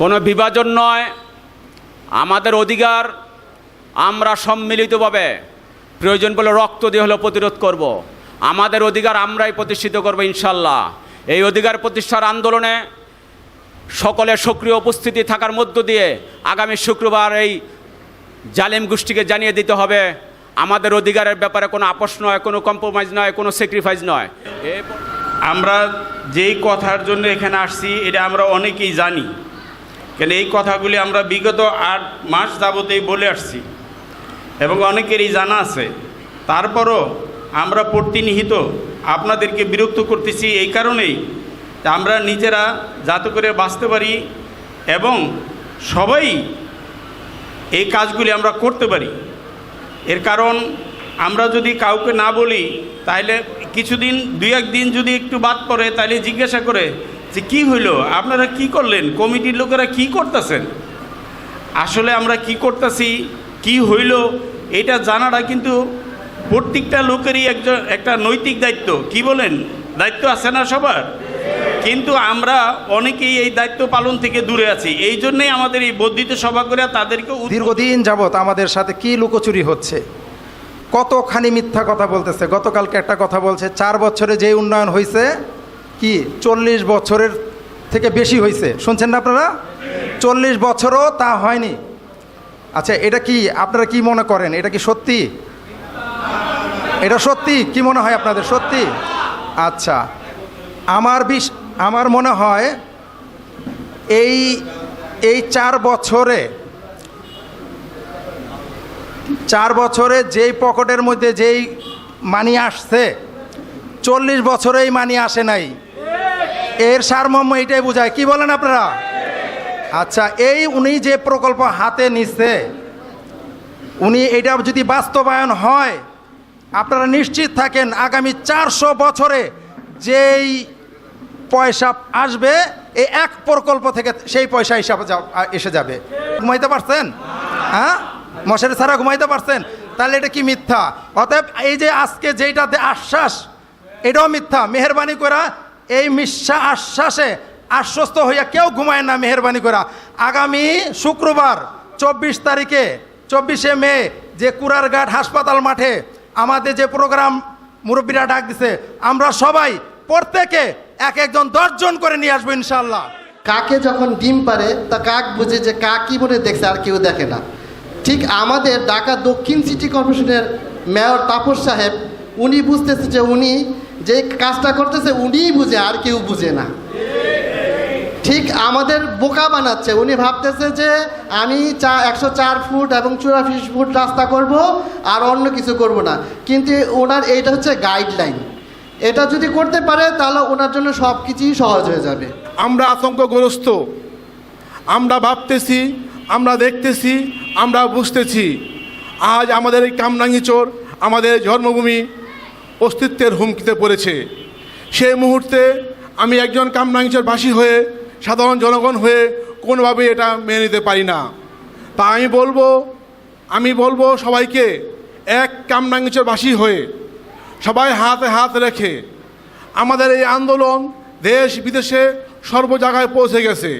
কোনো বিভাজন নয়। আমাদের অধিকার আমরা সম্মিলিতভাবে প্রয়োজন বলে রক্ত দিয়ে হলেও প্রতিরোধ করব। আমাদের অধিকার আমরাই প্রতিষ্ঠিত করব ইনশাল্লাহ এই অধিকার প্রতিষ্ঠার আন্দোলনে সকলের সক্রিয় উপস্থিতি থাকার মধ্য দিয়ে আগামী শুক্রবার এই জালেম গোষ্ঠীকে জানিয়ে দিতে হবে, আমাদের অধিকারের ব্যাপারে কোনো আপোষ নয়, কোনো কম্প্রোমাইজ নয়, কোনো স্যাক্রিফাইস নয়। আমরা যেই কথার জন্য এখানে আসছি, এটা আমরা অনেকেই জানি। কেন এই কথাগুলি আমরা বিগত আট মাস যাবতেই বলে আসছি। এবং অনেকেরই জানা আছে। তারপরও আমরা প্রতিনিহিত আপনাদেরকে বিরক্ত করতেছি এই কারণেই আমরা নিজেরা যাতে করে বাঁচতে পারি এবং সবাই এই কাজগুলি আমরা করতে পারি। এর কারণ আমরা যদি কাউকে না বলি, তাহলে কিছুদিন, দুই একদিন যদি একটু বাদ পড়ে, তাহলে জিজ্ঞাসা করে যে কি হইল? আপনারা কি করলেন? কমিটির লোকেরা কি করতেছেন? আসলে আমরা কি করতেছি? কি হইল? এটা জানাটা কিন্তু প্রত্যেকটা লোকেরই একজন, একটা নৈতিক দায়িত্ব। কি বলেন? দায়িত্ব আছে না সবার? কিন্তু আমরা অনেকেই এই দায়িত্ব পালন থেকে দূরে আছি। এই জন্যই আমাদের এই বর্ধিত সভা করে তাদেরকে দীর্ঘদিন যাবৎ আমাদের সাথে কি লুকোচুরি হচ্ছে? কতখানি মিথ্যা কথা বলতেছে? গতকালকে একটা কথা বলছে, চার বছরে যে উন্নয়ন হয়েছে কি চল্লিশ বছরের থেকে বেশি হয়েছে। শুনছেন না আপনারা? চল্লিশ বছরও তা হয়নি। আচ্ছা এটা কি আপনারা কি মনে করেন? এটা কি সত্যি? এটা সত্যি? কি মনে হয় আপনাদের? সত্যি? আচ্ছা আমার বিশ, আমার মনে হয় এই এই চার বছরে চার বছরে যেই পকেটের মধ্যে যেই মানি আসছে, চল্লিশ বছরেই মানি আসে নাই। এর সারমর্ম এটাই বোঝায়। কি বলেন আপনারা? আচ্ছা এই উনি যে প্রকল্প হাতে নিচ্ছে উনি এটা যদি বাস্তবায়ন হয়, আপনারা নিশ্চিত থাকেন আগামী চারশো বছরে যেই পয়সা আসবে, এই এক প্রকল্প থেকে সেই পয়সা হিসাবে এসে যাবে। ঘুমাইতে পারছেন? হ্যাঁ? মশারি ছাড়া ঘুমাইতে পারছেন? তাহলে এটা কি মিথ্যা? অতএব এই যে আজকে যেইটা দে- আশ্বাস, এটাও মিথ্যা। মেহরবানি করা এই মিথ্যা আশ্বাসে আশ্বস্ত হইয়া কেউ ঘুমায় না মেহরবানি করা। আগামী শুক্রবার, চব্বিশ তারিখে, চব্বিশে মে, যে কুরারঘাট হাসপাতাল মাঠে আমাদের যে প্রোগ্রাম মুরব্বীরা ডাক দিছে, আমরা সবাই প্রত্যেকে এক একজন দশজন করে নিয়ে আসব ইনশাল্লাহ কাকে যখন ডিম পারে, তা কাক বুঝে যে কাক বলে দেখছে আর কেউ দেখে না। ঠিক আমাদের ঢাকা দক্ষিণ সিটি কর্পোরেশনের মেয়র তাপস সাহেব, উনি বুঝতেছে যে উনি যে কাজটা করতেছে উনিই বুঝে, আর কেউ বুঝে না। ঠিক আমাদের বোকা বানাচ্ছে। উনি ভাবতেছে যে আমি চা, একশো চার ফুট এবং চুরাশি ফুট রাস্তা করব, আর অন্য কিছু করব না। কিন্তু ওনার এইটা হচ্ছে গাইডলাইন এটা যদি করতে পারে, তাহলে ওনার জন্য সব কিছুই সহজ হয়ে যাবে। আমরা আতঙ্কগ্রস্ত আমরা ভাবতেছি, আমরা দেখতেছি, আমরা বুঝতেছি। আজ আমাদের এই কামরাঙ্গিচোর আমাদের জন্মভূমি অস্তিত্বের হুমকিতে পড়েছে। সেই মুহূর্তে আমি একজন কামরাঙ্গিচোরবাসী হয়ে, সাধারণ জনগণ হয়ে কোনোভাবে এটা মেনে নিতে পারি না। তা আমি বলব আমি বলব সবাইকে, এক কামরাঙ্গিচোরবাসী হয়ে সবাই হাতে হাত রেখে আমাদের এই আন্দোলন দেশ বিদেশে সর্ব জায়গায় পৌঁছে গেছে।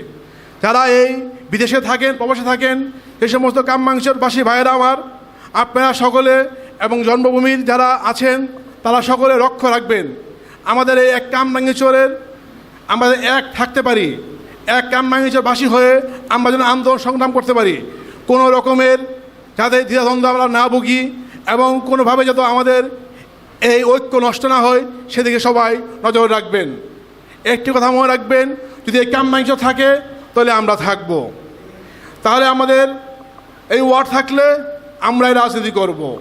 যারা এই বিদেশে থাকেন, প্রবাসে থাকেন এই সমস্ত কামমাংসবাসী ভাইয়েরা আমার, আপনারা সকলে এবং জন্মভূমির যারা আছেন তারা সকলে লক্ষ্য রাখবেন। আমাদের এই এক কামরাঙ্গিচরের আমাদের এক থাকতে পারি। এক কামরাঙ্গিচরবাসী হয়ে আমরা যেন আন্দোলন সংগ্রাম করতে পারি। কোনো রকমের যাতে দ্বিধাদ্বন্দ্ব আমরা না ভুগি এবং কোনোভাবে যাতে আমাদের এই ঐক্য নষ্ট না হয়, সেদিকে সবাই নজর রাখবেন। একটি কথা মনে রাখবেন, যদি এই কামমাংস থাকে, তাহলে আমরা থাকব। তাহলে আমাদের এই ওয়ার্ড থাকলে আমরাই রাজনীতি করব।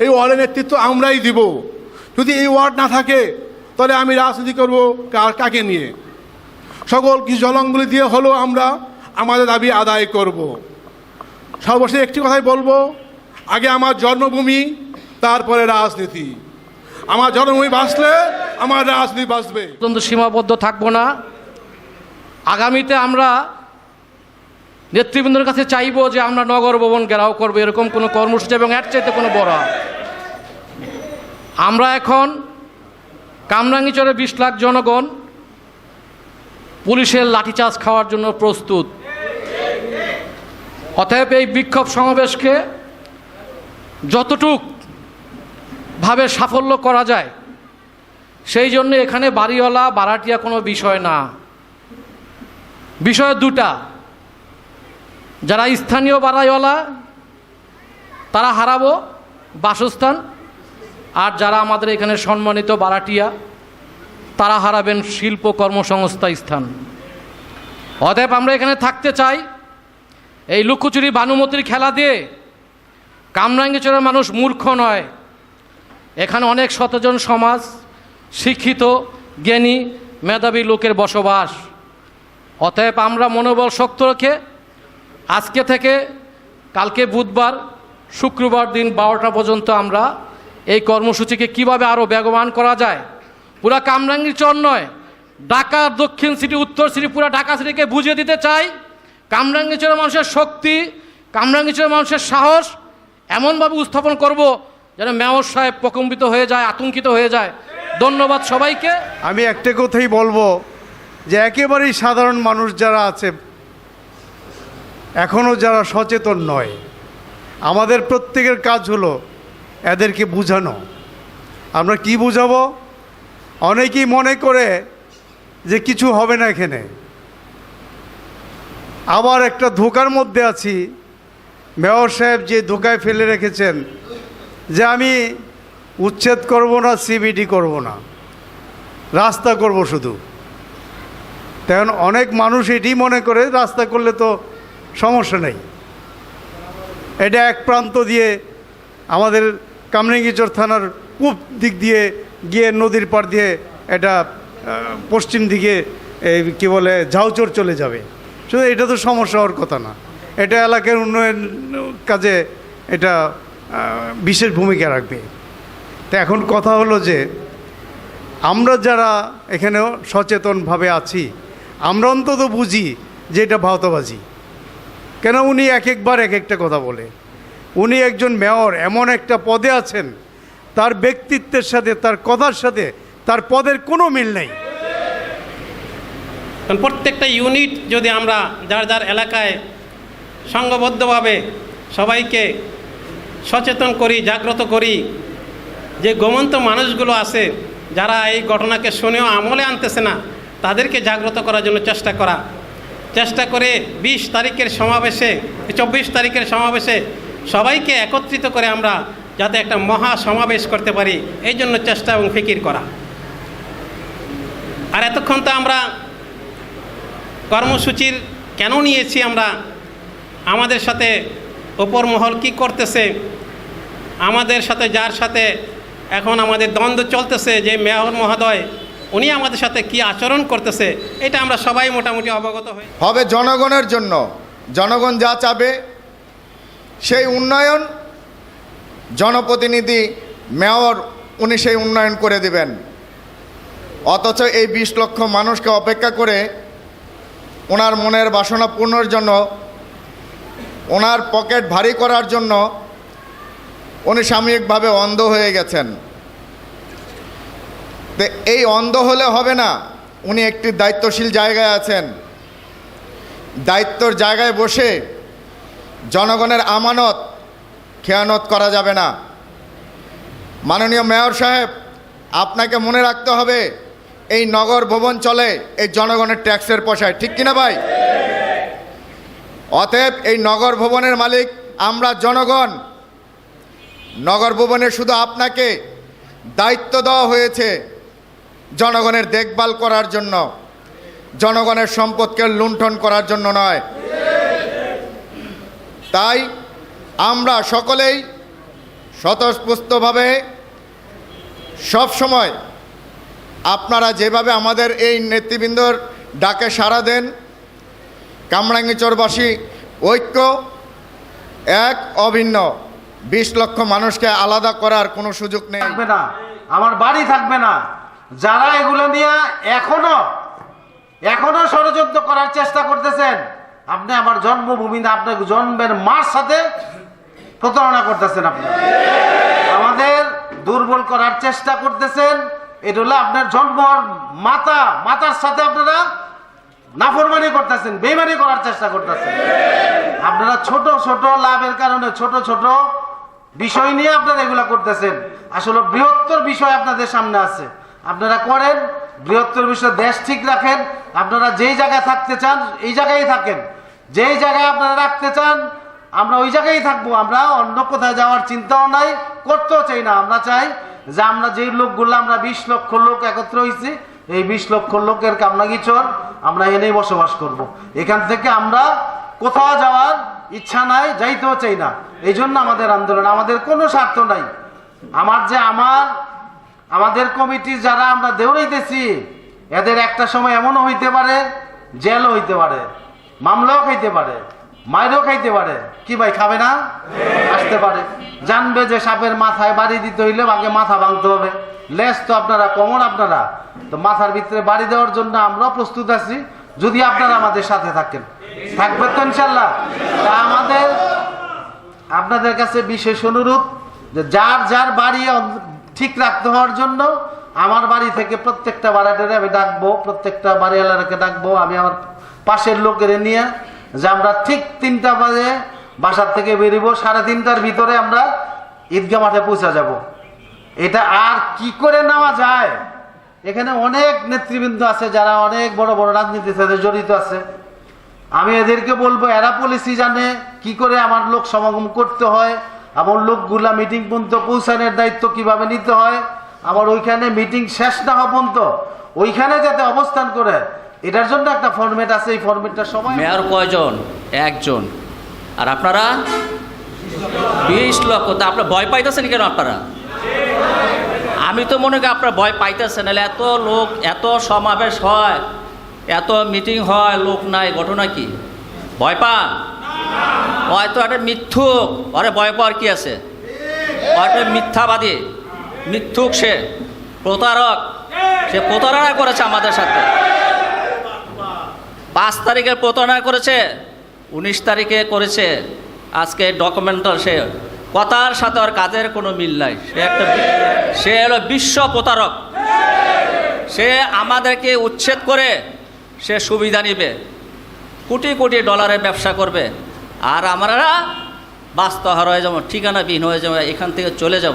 এই ওয়ার্ডের নেতৃত্ব আমরাই দিব। যদি এই ওয়ার্ড না থাকে, তাহলে আমি রাজনীতি করব কার কাকে নিয়ে? সকল কিছু জলঙ্গুলি দিয়ে হলেও আমরা আমাদের দাবি আদায় করব। সর্বশেষ একটি কথাই বলব, আগে আমার জন্মভূমি, তারপরে রাজনীতি। আমার জন্মভূমি বাঁচলে আমার রাজনীতি বাঁচবে। পর্যন্ত সীমাবদ্ধ থাকব না। আগামীতে আমরা নেতৃবৃন্দের কাছে চাইব যে আমরা নগর ভবন ঘেরাও করব, এরকম কোনো কর্মসূচি এবং এর চাইতে কোনো বড় আমরা এখন কামরাঙ্গিচরে বিশ লাখ জনগণ পুলিশের লাঠিচার্জ খাওয়ার জন্য প্রস্তুত। অতএব এই বিক্ষোভ সমাবেশকে যতটুক ভাবে সাফল্য করা যায়, সেই জন্য এখানে বাড়িওয়ালা, বারাটিয়া কোনো বিষয় না। বিষয় দুটা। যারা স্থানীয় বাড়াইওয়ালা, তারা হারাবো বাসস্থান আর যারা আমাদের এখানে সম্মানিত বারাটিয়া, তারা হারাবেন শিল্প কর্মসংস্থা স্থান। অতএব আমরা এখানে থাকতে চাই, এই লুকোচুরি ভানুমতির খেলা দিয়ে কামরাঙ্গিচরের মানুষ মূর্খ নয়। এখানে অনেক শতজন সমাজ, শিক্ষিত, জ্ঞানী, মেধাবী লোকের বসবাস। অতএব আমরা মনোবল শক্ত রেখে আজকে থেকে কালকে বুধবার, শুক্রবার দিন বারোটা পর্যন্ত আমরা এই কর্মসূচিকে কীভাবে আরও বেগবান করা যায়? পুরা কামরাঙ্গীর চর নয়, ঢাকা, দক্ষিণ সিটি, উত্তর সিটি, পুরা ঢাকা সিটিকে বুঝিয়ে দিতে চাই। কামরাঙ্গীচরের মানুষের শক্তি কামরাঙ্গীচরের মানুষের সাহস এমনভাবে উপস্থাপন করব যেন মেয়র সাহেব প্রকম্পিত হয়ে যায়, আতঙ্কিত হয়ে যায়। ধন্যবাদ সবাইকে। আমি একটা কথাই বলব যে একেবারেই সাধারণ মানুষ যারা আছে এখনও যারা সচেতন নয়, আমাদের প্রত্যেকের কাজ হলো এদেরকে বুঝানো। আমরা কি বুঝাবো? অনেকেই মনে করে যে কিছু হবে না এখানে। আবার একটা ধোকার মধ্যে আছি। মেয়র সাহেব যে ধোকায় ফেলে রেখেছেন যে আমি উচ্ছেদ করব না, সিবিডি করব না। রাস্তা করব শুধু। তেমন অনেক মানুষ এটি মনে করে, রাস্তা করলে তো সমস্যা নেই। এটা এক প্রান্ত দিয়ে আমাদের কামরাঙ্গীচর থানার পূব দিক দিয়ে গিয়ে নদীর পাড় দিয়ে এটা পশ্চিম দিকে এই কী বলে, ঝাউচর চলে যাবে। শুধু এটা তো সমস্যা হওয়ার কথা না। এটা এলাকার উন্নয়ন কাজে এটা বিশেষ ভূমিকা রাখবে। তো এখন কথা হলো যে, আমরা যারা এখানে সচেতনভাবে আছি, আমরা অন্তত বুঝি যে এটা ভাওতাবাজি। কেন উনি এক একবার এক একটা কথা বলে? উনি একজন মেয়র, এমন একটা পদে আছেন, তার ব্যক্তিত্বের সাথে, তার কথার সাথে, তার পদের কোনো মিল নেই। কারণ প্রত্যেকটা ইউনিট যদি আমরা যার যার এলাকায় সংঘবদ্ধভাবে সবাইকে সচেতন করি, জাগ্রত করি, যে গোমন্ত মানুষগুলো আছে, যারা এই ঘটনাকে শুনেও আমলে আনতেছে না, তাদেরকে জাগ্রত করার জন্য চেষ্টা করা। চেষ্টা করে বিশ তারিখের সমাবেশে, চব্বিশ তারিখের সমাবেশে সবাইকে একত্রিত করে আমরা যাতে একটা মহা সমাবেশ করতে পারি, এই জন্য চেষ্টা এবং ফিকির করা। আর এতক্ষণ তো আমরা কর্মসূচির কেন নিয়েছি আমরা? আমাদের সাথে ওপর মহল কী করতেছে? আমাদের সাথে যার সাথে এখন আমাদের দ্বন্দ্ব চলতেছে, যে মেয়র মহোদয়, উনি আমাদের সাথে কি আচরণ করতেছে, এটা আমরা সবাই মোটামুটি অবগত হই হবে জনগণের জন্য। জনগণ যা চাবে সেই উন্নয়ন জনপ্রতিনিধি মেয়র উনি সেই উন্নয়ন করে দিবেন। অথচ এই বিশ লক্ষ মানুষকে অপেক্ষা করে ওনার মনের বাসনা পূর্ণর জন্য, ওনার পকেট ভারী করার জন্য উনি সাময়িকভাবে অন্ধ হয়ে গেছেন। তো এই অন্ধ হলে হবে না, উনি একটি দায়িত্বশীল জায়গায় আছেন। দায়িত্বর জায়গায় বসে জনগণের আমানত খেয়ানত করা যাবে না। মাননীয় মেয়র সাহেব, আপনাকে মনে রাখতে হবে, এই নগর ভবন চলে, এই জনগণের ট্যাক্সের পয়সায় ঠিক কিনা ভাই? অতএব এই নগর ভবনের মালিক আমরা জনগণ। নগর ভবনে শুধু আপনাকে দায়িত্ব দেওয়া হয়েছে জনগণের দেখভাল করার জন্য, জনগণের সম্পদকে লুণ্ঠন করার জন্য নয়। তাই আমরা সকলেই স্বতঃস্ফূর্তভাবে সবসময় আপনারা যেভাবে আমাদের এই নেতৃবৃন্দর ডাকে সাড়া দেন কামরাঙ্গিচরবাসী ঐক্য, এক, অভিন্ন, বিশ লক্ষ মানুষকে আলাদা করার কোনো সুযোগ নেই। থাকবে না, আমার বাড়ি থাকবে না। যারা এগুলো নিয়ে এখনও এখনও ষড়যন্ত্র করার চেষ্টা করতেছেন আপনি আমার জন্মভূমি না আপনার জন্মের মার সাথে প্রতারণা করতেছেন আপনি। আমাদের দুর্বল করার চেষ্টা করতেছেন। এটা হলো আপনার জন্ম মাতা, মাতার সাথে আপনারা নাফরমানি করতেছেন বেমানি করার চেষ্টা করতেছেন। আপনারা ছোট ছোট লাভের কারণে ছোট ছোট বিষয় নিয়ে আপনারা এগুলা করতেছেন। আসলে বৃহত্তর বিষয় আপনাদের সামনে আছে। আপনারা করেন, বৃহত্তর বিষয় দেশ ঠিক রাখেন। আপনারা যেই জায়গায় থাকতে চান, এই জায়গায় থাকেন। যেই জায়গায় আপনারা রাখতে চান, আমরা ওই জায়গায় থাকব। আমরা অন্য কোথায় যাওয়ার চিন্তাও নাই, করতেও চাই না। আমরা চাই যে আমরা যেই লোকগুলো, আমরা বিশ লক্ষ লোক একত্র হয়েছি, এই বিশ লক্ষ লোকের কামনাগিচর আমরা এনেই বসবাস করব। এখান থেকে আমরা কোথাও যাওয়ার ইচ্ছা নাই, যাইতেও চাই না। এই জন্য আমাদের আন্দোলন, আমাদের কোনো স্বার্থ নাই। আমার যে আমার, আমাদের কমিটির যারা আমরা দেউড়াইতেছি এদের একটা সময় এমনও হইতে পারে, জেলও হইতে পারে। মামলাও খাইতে পারে মায়েরও খাইতে পারে। কি ভাই খাবে না? আসতে পারে। জানবে যে সাপের মাথায় বাড়ি দিতে হইলে আগে মাথা ভাঙতে হবে। লেস তো আপনারা কমন আপনারা। তো মাথার ভিতরে বাড়ি দেওয়ার জন্য আমরাও প্রস্তুত আছি। যদি আপনারা আমাদের সাথে থাকেন। থাকবে তো ইনশাল্লাহ তা আমাদের আপনাদের কাছে বিশেষ অনুরোধ যে যার যার বাড়ি ঠিক রাখতে হওয়ার জন্য আমার বাড়ি থেকে প্রত্যেকটা বাড়াটারে আমি ডাকবো, প্রত্যেকটা বাড়িওয়ালাকে ডাকবো, আমি আমার পাশের লোকের নিয়ে যে আমরা ঠিক তিনটা বাজে বাসার থেকে বেরিব, সাড়ে তিনটার ভিতরে আমরা ঈদগা মাঠে পৌঁছা যাব। এটা আর কি করে নেওয়া যায়? এখানে অনেক নেতৃবৃন্দ আছে যারা অনেক বড় বড় রাজনীতির সাথে জড়িত আছে। আমি এদেরকে বলব, এরা পলিসি জানে কি করে আমার লোক সমাগম করতে হয়, আমার লোকগুলা মিটিং পর্যন্ত পৌঁছানোর দায়িত্ব কীভাবে নিতে হয়। আমার ওইখানে মিটিং শেষ না হওয়া পর্যন্ত ওইখানে যাতে অবস্থান করে, এটার জন্য একটা ফরম্যাট আছে, এই ফরম্যাটটা সময় মেয়র কয়জন? একজন। আর আপনারা? বিশ লক্ষ। তা আপনার ভয় পাইতেছেন কেন আপনারা? আমি তো মনে করি আপনারা ভয় পাইতেছেন এত লোক, এত সমাবেশ হয়, এত মিটিং হয়, লোক নাই, ঘটনা কি? ভয় পান? হয়তো একটা মিথ্যুক। আরে ভয় পাওয়ার কি আছে? হয়তো মিথ্যাবাদী। মিথ্যুক সে, প্রতারক। সে প্রতারণা করেছে আমাদের সাথে। পাঁচ তারিখে প্রতারণা করেছে, উনিশ তারিখে করেছে। আজকে ডকুমেন্টাল সে, কথার সাথে আর কাজের কোনো মিল নাই। সে একটা সে হলো বিশ্ব প্রতারক। সে আমাদেরকে উচ্ছেদ করে সে সুবিধা নিবে। কোটি কোটি ডলারের ব্যবসা করবে। আর আমরা বাস্তহার হয়ে যাব ঠিকানাবিহীন হয়ে যাব, এখান থেকে চলে যাব।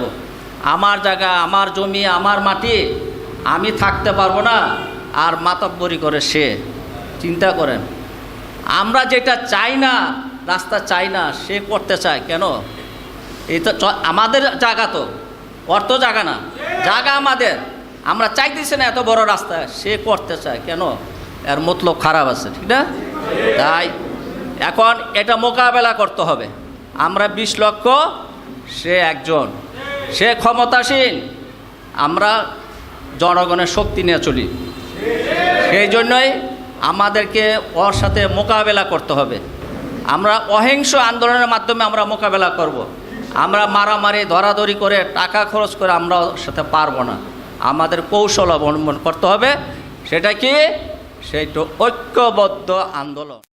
আমার জায়গা, আমার জমি, আমার মাটি, আমি থাকতে পারব না। আর মাতব্বরি করে সে। চিন্তা করেন, আমরা যেটা চাই না, রাস্তা চাই না, সে করতে চায় কেন? এটা চ- আমাদের জায়গা তো অর্থ জায়গা না। জায়গা আমাদের। আমরা চাইতেছি না এত বড় রাস্তা, সে করতে চায় কেন? এর মতলব খারাপ আছে, ঠিক না? তাই এখন এটা মোকাবেলা করতে হবে। আমরা বিশ লক্ষ, সে একজন। সে ক্ষমতাসীন। আমরা জনগণের শক্তি নিয়ে চলি। সেই জন্যই আমাদেরকে ওর সাথে মোকাবেলা করতে হবে। আমরা অহিংস আন্দোলনের মাধ্যমে আমরা মোকাবেলা করব। আমরা মারামারি, ধরাধরি করে টাকা খরচ করে আমরা ওর সাথে পারব না। আমাদের কৌশল অবলম্বন করতে হবে। সেটা কি? সেইটা ঐক্যবদ্ধ আন্দোলন।